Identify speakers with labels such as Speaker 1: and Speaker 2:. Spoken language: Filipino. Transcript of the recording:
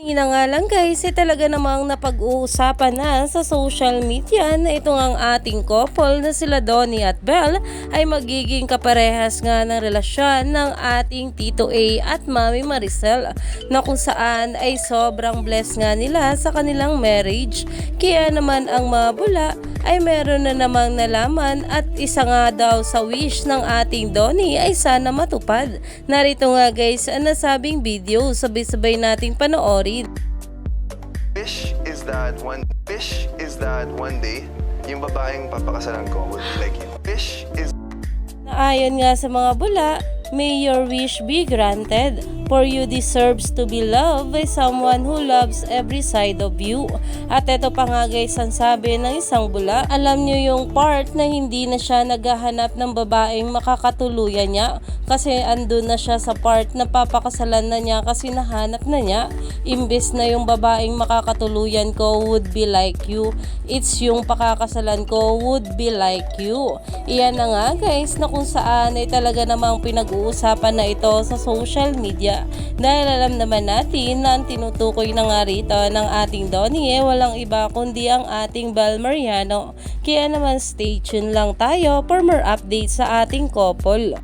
Speaker 1: Kanina nga lang guys, eh talaga namang napag-uusapan na sa social media na itong ang ating couple na sila Donnie at Belle ay magiging kaparehas nga ng relasyon ng ating Tito A at Mami Maricel na kung saan ay sobrang blessed nga nila sa kanilang marriage. Kaya naman ang mga bula ay meron na namang nalaman at isa nga daw sa wish ng ating Donnie ay sana matupad. Narito nga guys ang nasabing video, sabay-sabay nating panoorin.
Speaker 2: Wish is that one wish is that one day yung babaeng papakasalan ko would be like you. Wish is
Speaker 1: ayon nga sa mga bula, may your wish be granted for you deserves to be loved by someone who loves every side of you. At ito pa nga guys ang sabi ng isang bula, alam nyo yung part na hindi na siya naghahanap ng babaeng makakatuluyan niya kasi andun na siya sa part na papakasalan na niya kasi nahanap na niya. Imbes na yung babaeng makakatuluyan ko would be like you, it's yung pakakasalan ko would be like you. Iyan na nga guys na kung saan ay talaga namang pinag-uusapan na ito sa social media dahil alam naman natin na ang tinutukoy na nga rito ng ating Donnie eh, walang iba kundi ang ating Bel Mariano. Kaya naman stay tuned lang tayo for more updates sa ating couple.